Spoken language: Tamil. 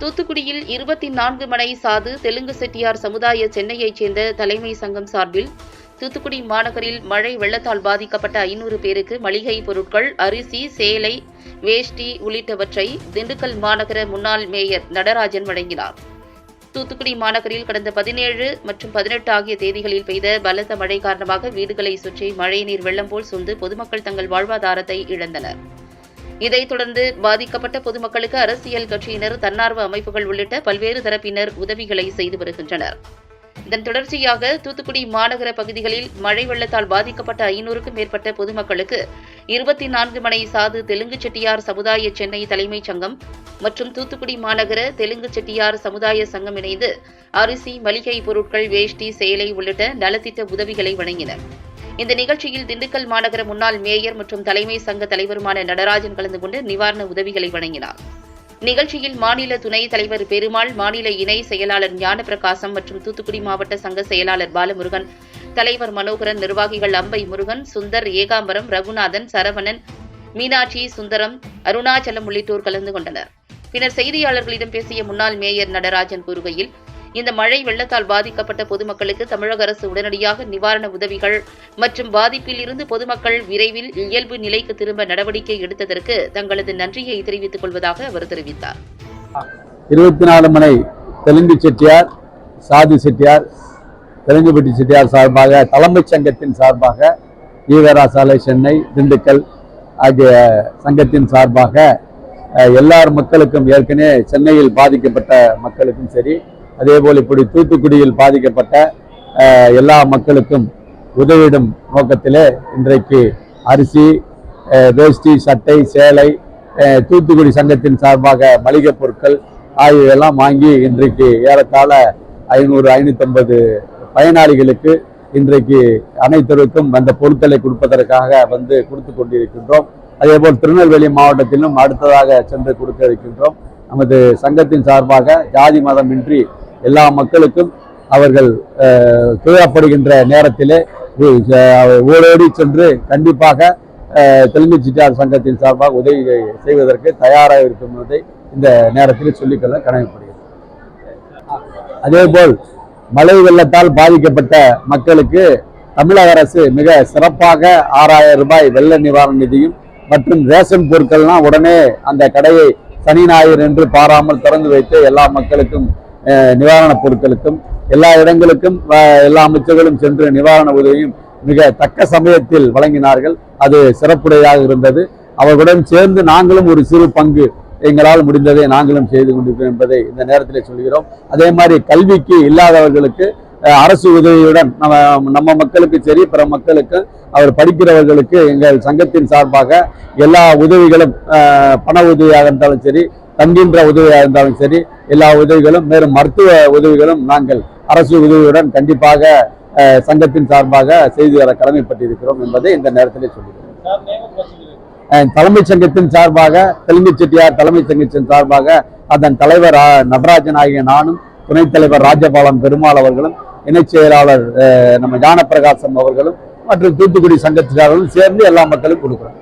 தூத்துக்குடியில் இருபத்தி நான்கு மனை சாது தெலுங்கு செட்டியார் சமுதாய சென்னையைச் சேர்ந்த தலைமை சங்கம் சார்பில் தூத்துக்குடி மாநகரில் மழை வெள்ளத்தால் பாதிக்கப்பட்ட ஐநூறு பேருக்கு மளிகை பொருட்கள் அரிசி சேலை வேஷ்டி உள்ளிட்டவற்றை திண்டுக்கல் மாநகர முன்னாள் மேயர் நடராஜன் வழங்கினார். தூத்துக்குடி மாநகரில் கடந்த பதினேழு மற்றும் பதினெட்டு ஆகிய தேதிகளில் பெய்த பலத்த மழை காரணமாக வீடுகளை சுற்றி மழைநீர் வெள்ளம் போல் சூழ்ந்து பொதுமக்கள் தங்கள் வாழ்வாதாரத்தை இழந்தனர். இதைத் தொடர்ந்து பாதிக்கப்பட்ட பொதுமக்களுக்கு அரசியல் கட்சியினர் தன்னார்வ அமைப்புகள் உள்ளிட்ட பல்வேறு தரப்பினர் உதவிகளை செய்து வருகின்றனர். இதன் தொடர்ச்சியாக தூத்துக்குடி மாநகர பகுதிகளில் மழை வெள்ளத்தால் பாதிக்கப்பட்ட ஐநூறுக்கும் மேற்பட்ட பொதுமக்களுக்கு இருபத்தி நான்கு மனை சாது தெலுங்கு செட்டியார் சமுதாய சென்னை தலைமைச் சங்கம் மற்றும் தூத்துக்குடி மாநகர தெலுங்கு செட்டியார் சமுதாய சங்கம் இணைந்து அரிசி மளிகை பொருட்கள் வேஷ்டி சேலை உள்ளிட்ட நலத்திட்ட உதவிகளை வழங்கினர். இந்த நிகழ்ச்சியில் திண்டுக்கல் மாநகர முன்னாள் மேயர் மற்றும் தலைமை சங்க தலைவருமான நடராஜன் கலந்து கொண்டு நிவாரண உதவிகளை வழங்கினார். நிகழ்ச்சியில் மாநில துணைத் தலைவர் பெருமாள் மாநில இணை செயலாளர் ஞானபிரகாசம் மற்றும் தூத்துக்குடி மாவட்ட சங்க செயலாளர் பாலமுருகன் தலைவர் மனோகரன் நிர்வாகிகள் அம்பை முருகன் சுந்தர் ஏகாம்பரம் ரகுநாதன் சரவணன் மீனாட்சி சுந்தரம் அருணாச்சலம் உள்ளிட்டோர் கலந்து கொண்டனர். பின்னர் செய்தியாளர்களிடம் பேசிய முன்னாள் மேயர் நடராஜன் கூறுகையில் இந்த மழை வெள்ளத்தால் பாதிக்கப்பட்ட பொதுமக்களுக்கு தமிழக அரசு உடனடியாக நிவாரண உதவிகள் மற்றும் பாதிப்பில் இருந்து பொதுமக்கள் விரைவில் இயல்பு நிலைக்கு திரும்ப நடவடிக்கை எடுத்ததற்கு தங்களது நன்றியை தெரிவித்துக் கொள்வதாக அவர் தெரிவித்தார். இருபத்தி நாலு மனை தெலுங்கு செட்டியார் சாதி செட்டியார் தெலுங்குபட்டி செட்டியார் சார்பாக தலைமைச் சங்கத்தின் சார்பாக ஈவரா சாலை சென்னை திண்டுக்கல் ஆகிய சங்கத்தின் சார்பாக எல்லார் மக்களுக்கும் ஏற்கனவே சென்னையில் பாதிக்கப்பட்ட மக்களுக்கும் சரி அதேபோல் இப்படி தூத்துக்குடியில் பாதிக்கப்பட்ட எல்லா மக்களுக்கும் உதவிடும் நோக்கத்திலே இன்றைக்கு அரிசி வேஷ்டி சட்டை சேலை தூத்துக்குடி சங்கத்தின் சார்பாக மளிகைப் பொருட்கள் ஆகியவையெல்லாம் வாங்கி இன்றைக்கு ஏறத்தாழ ஐநூறு ஐநூற்றம்பது பயனாளிகளுக்கு இன்றைக்கு அனைத்தருக்கும் அந்த பொருட்களை கொடுப்பதற்காக வந்து கொடுத்து கொண்டிருக்கின்றோம். அதேபோல் திருநெல்வேலி மாவட்டத்திலும் அடுத்ததாக சென்று கொடுக்க இருக்கின்றோம். நமது சங்கத்தின் சார்பாக ஜாதி மதமின்றி எல்லா மக்களுக்கும் அவர்கள் தேவைப்படுகின்ற நேரத்திலே ஓடோடி சென்று கண்டிப்பாக தெலுங்கு சிட்டார் சங்கத்தின் சார்பாக உதவி செய்வதற்கு தயாராக இருக்கும் என்பதை இந்த நேரத்தில் சொல்லிக்கொள்ள கடமைப்படுகிறது அதேபோல் மழை வெள்ளத்தால் பாதிக்கப்பட்ட மக்களுக்கு தமிழக அரசு மிக சிறப்பாக ஆறாயிரம் ரூபாய் வெள்ள நிவாரண நிதியும் மற்றும் ரேஷன் பொருட்கள்லாம் உடனே அந்த கடையை சனி ஞாயிறு என்று பாராமல் திறந்து வைத்து எல்லா மக்களுக்கும் நிவாரணப் பொருட்களுக்கும் எல்லா இடங்களுக்கும் எல்லா அமைச்சர்களும் சென்று நிவாரண உதவியும் மிக தக்க சமயத்தில் வழங்கினார்கள். அது சிறப்புடையாக இருந்தது. அவர்களுடன் சேர்ந்து நாங்களும் ஒரு சிறு பங்கு எங்களால் முடிந்ததை நாங்களும் செய்து கொண்டிருக்கிறோம் என்பதை இந்த நேரத்தில் சொல்கிறோம். அதே மாதிரி கல்விக்கு இல்லாதவர்களுக்கு அரசு உதவியுடன் நம்ம நம்ம மக்களுக்கு சரி பிற மக்களுக்கு அவர் படிக்கிறவர்களுக்கு எங்கள் சங்கத்தின் சார்பாக எல்லா உதவிகளும் பண உதவியாக இருந்தாலும் சரி தங்குகின்ற உதவியாக இருந்தாலும் சரி எல்லா உதவிகளும் மேலும் மருத்துவ உதவிகளும் நாங்கள் அரசு உதவியுடன் கண்டிப்பாக சங்கத்தின் சார்பாக செய்து வர கடமைப்பட்டிருக்கிறோம் என்பதை இந்த நேரத்திலே சொல்லுகிறேன் அஹ் தலைமைச் சங்கத்தின் சார்பாக தெலுங்கு செட்டியார் தலைமைச் சங்கத்தின் சார்பாக அதன் தலைவர் நடராஜன் ஆகிய நானும் துணைத் தலைவர் ராஜபாலம் பெருமாள் அவர்களும் இணைச் செயலாளர் அஹ், நம்ம ஞானப்பிரகாசம் அவர்களும் மற்றும் தூத்துக்குடி சங்கத்தினர்களும் சேர்ந்து எல்லா மக்களும் கொடுக்குறோம்.